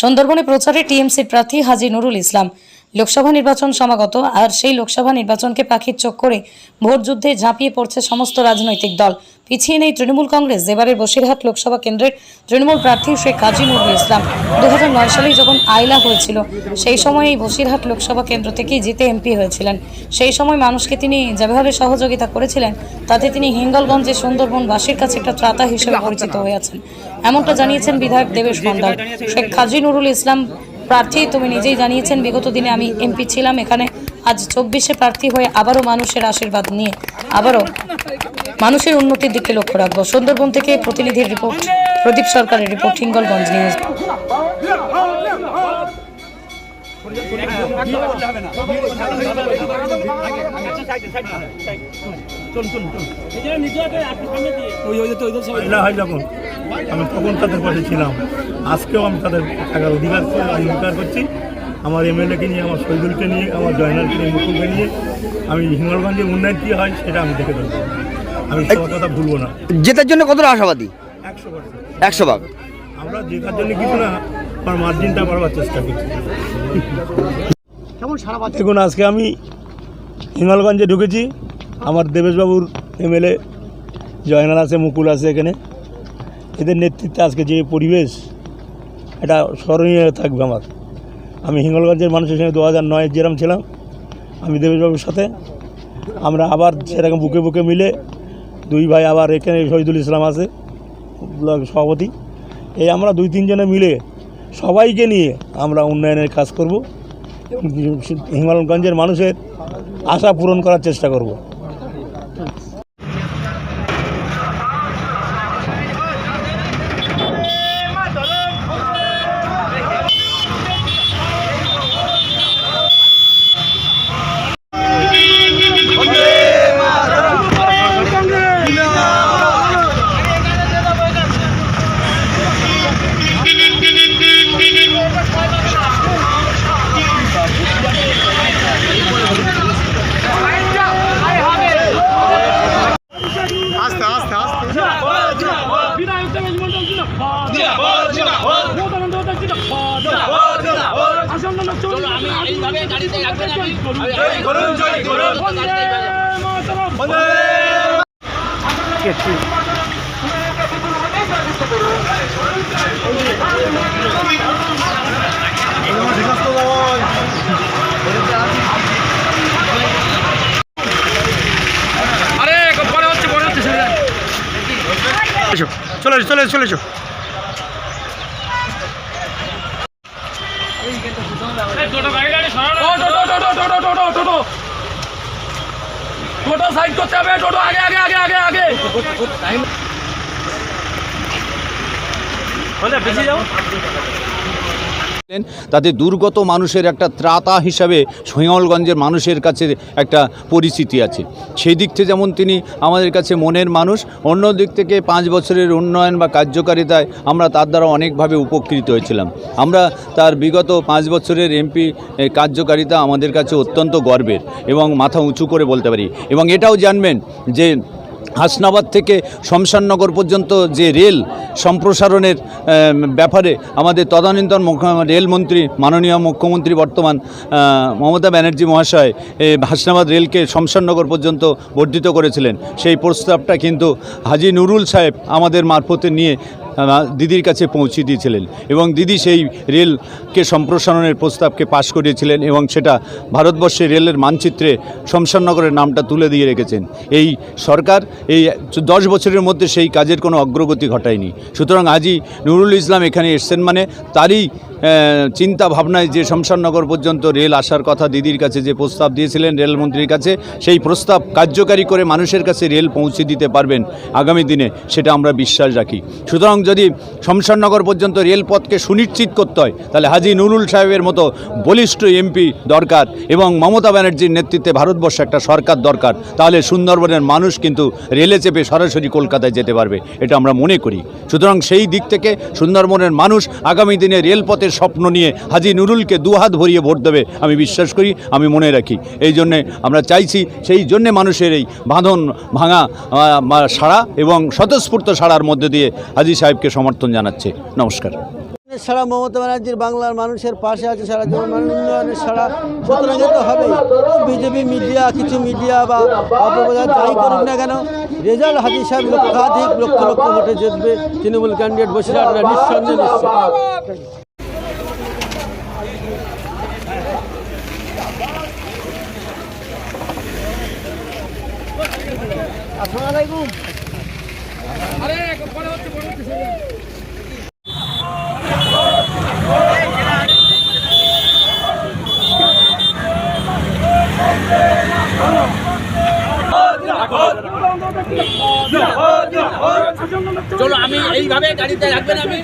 সুন্দরবনে প্রচারে টিএমসির প্রার্থী হাজি নুরুল ইসলাম। লোকসভা নির্বাচন সমাগত, আর সেই লোকসভা নির্বাচনকে পাখির চোখ করে ভোট যুদ্ধে ঝাঁপিয়ে পড়ছে সমস্ত রাজনৈতিক দল। পিছিয়ে নেই তৃণমূল কংগ্রেস। এবারের বসিরহাট লোকসভা কেন্দ্রের তৃণমূল প্রার্থী শেখ কাজী নুরুল ইসলাম। দু সালেই যখন আইলা হয়েছিল, সেই সময় এই বসিরহাট লোকসভা কেন্দ্র থেকেই জিতে এমপি হয়েছিলেন। সেই সময় মানুষকে তিনি যেভাবে সহযোগিতা করেছিলেন, তাতে তিনি হিঙ্গলগঞ্জে সুন্দরবনবাসীর কাছে একটা ত্রাতা হিসেবে পরিচিত হয়ে আছেন। এমনটা জানিয়েছেন বিধায়ক দেবেশ মন্ডল শেখ হাজি নুরুল ইসলাম প্রার্থী, তুমি নিজেই জানিয়েছেন, বিগত দিনে আমি এমপি ছিলাম এখানে। আজ চব্বিশে প্রার্থী হয়ে আবারও মানুষের আশীর্বাদ নিয়ে আবারও মানুষের উন্নতির দিকে লক্ষ্য রাখব। সুন্দরবন থেকে প্রতিনিধির রিপোর্ট, প্রদীপ সরকারের রিপোর্ট, হিঙ্গলগঞ্জ নিউজ। না হয় যখন আমি তখন তাদের পাশে ছিলাম। আজকেও আমি তাদের থাকার অধিকার অধিকার করছি। আমার এমএলএকে নিয়ে আমার শহীদুলকে নিয়ে আমার জয়নালকে নিয়ে মুকুলকে নিয়ে আমি হিঙ্গলগঞ্জের উন্নয়ন কী হয় সেটা আমি দেখে দেবো আমি সবার কথা ভুলবো না। জেতার জন্য কতটা আশাবাদী? একশো একশো ভাগ। আমরা জেতার জন্য কিছু না আমার মার্জিনটা বাড়বার চেষ্টা করছি। কেমন সারা দেখুন আজকে আমি হিঙ্গলগঞ্জে ঢুকেছি। আমার দেবেশবাবুর এমএলএ জয়নাল আছে, মুকুল আছে এখানে। এদের নেতৃত্বে আজকে যে পরিবেশ, এটা স্মরণীয় থাকবে আমার। আমি হিঙ্গলগঞ্জের মানুষের সঙ্গে দু হাজার নয় যেরকম ছিলাম, আমি দেবেশবাবুর সাথে। আমরা আবার সেরকম বুকে বুকে মিলে দুই ভাই আবার এখানে শহীদুল ইসলাম আছে, ব্লক সভাপতি। এই আমরা দুই তিনজনে মিলে সবাইকে নিয়ে আমরা উন্নয়নের কাজ করব এবং হিমালয়গঞ্জের মানুষের আশা পূরণ করার চেষ্টা করব বিধায়ক দেবেশ মন্ডল জিন্দাবাদ জিন্দাবাদ জিন্দাবাদ মমতা বন্দ্যোপাধ্যায় জিন্দাবাদ জিন্দাবাদ জিন্দাবাদ আসন্ন লোকসভা আমি এইভাবে গাড়িতে রাখবেন আমি জয় করুন জয় করুন বন্দে মাতরম বন্দে আরে পরে হচ্ছে পরে হচ্ছে চলে চলে এসো, চলে টোটো টোটো টোটো টোটো টোটো টোটো সাইড করতে হবে টোটো আগে আগে আগে আগে আগে বলে বেশি যাও তাতে দুর্গত মানুষের একটা ত্রাতা হিসাবে সৈয়লগঞ্জের মানুষের কাছে একটা পরিচিতি আছে। সেই দিক থেকে যেমন তিনি আমাদের কাছে মনের মানুষ, অন্য দিক থেকে পাঁচ বছরের উন্নয়ন বা কার্যকারিতায় আমরা তার দ্বারা অনেকভাবে উপকৃত হয়েছিলাম। আমরা তার বিগত পাঁচ বছরের এমপি কার্যকারিতা আমাদের কাছে অত্যন্ত গর্বের এবং মাথা উঁচু করে বলতে পারি। এবং এটাও জানবেন যে হাসনাবাদ থেকে শমশাননগর পর্যন্ত যে রেল সম্প্রসারণের ব্যাপারে আমাদের তদানীন্তন রেলমন্ত্রী, মাননীয় মুখ্যমন্ত্রী বর্তমান মমতা ব্যানার্জি মহাশয় হাসনাবাদ রেলকে শমশাননগর পর্যন্ত বর্ধিত করেছিলেন। সেই প্রস্তাবটা কিন্তু হাজি নুরুল সাহেব আমাদের মারফতে নিয়ে দিদির কাছে পৌঁছে দিয়েছিলেন এবং দিদি সেই রেলকে সম্প্রসারণের প্রস্তাবকে পাশ করিয়েছিলেন এবং সেটা ভারতবর্ষে রেলের মানচিত্রে শমশাননগরের নামটা তুলে দিয়ে রেখেছেন। এই সরকার এই দশ বছরের মধ্যে সেই কাজের কোনো অগ্রগতি ঘটায়নি। সুতরাং আজই নুরুল ইসলাম এখানে এসছেন মানে তারই চিন্তা ভাবনায় যে শমশাননগর পর্যন্ত রেল আসার কথা দিদির কাছে যে প্রস্তাব দিয়েছিলেন রেলমন্ত্রীর কাছে, সেই প্রস্তাব কার্যকারী করে মানুষের কাছে রেল পৌঁছে দিতে পারবেন আগামী দিনে, সেটা আমরা বিশ্বাস রাখি। সুতরাং যদি শমশাননগর পর্যন্ত রেলপথকে সুনিশ্চিত করতে হয়, তাহলে হাজি নুরুল সাহেবের মতো বলিষ্ঠ এমপি দরকার এবং মমতা ব্যানার্জির নেতৃত্বে ভারতবর্ষে একটা সরকার দরকার, তাহলে সুন্দরবনের মানুষ কিন্তু রেলে চেপে সরাসরি কলকাতায় যেতে পারবে, এটা আমরা মনে করি। সুতরাং সেই দিক থেকে সুন্দরবনের মানুষ আগামী দিনে রেলপথের স্বপ্ন নিয়ে হাজি নুরুলকে দুহাত ভরিয়ে ভোট দেবে, আমি বিশ্বাস করি, আমি মনে রাখি। এই জন্যে আমরা চাইছি সেই জন্যে মানুষের এই বাঁধন ভাঙা সাড়া এবং স্বতঃস্ফূর্ত সাড়ার মধ্যে দিয়ে হাজি সাহেবকে সমর্থন জানাচ্ছে। নমস্কার। সারা মমতা ব্যানার্জির বাংলার মানুষের পাশে আছে সারা উন্নয়নের সারা সুতরাং তো হবেই। বিজেপি মিডিয়া কিছু মিডিয়া বা অপপ্রচার যাই করুক না কেন রেজাল্ট হাজির সাহেব লক্ষাধিক লক্ষ লক্ষ ভোটে জিতবে তৃণমূল ক্যান্ডিডেট বসিরহাটরা নিঃসন্দেহে নিশ্চিত চলো আমি এইভাবে গাড়িতে রাখবেন আমি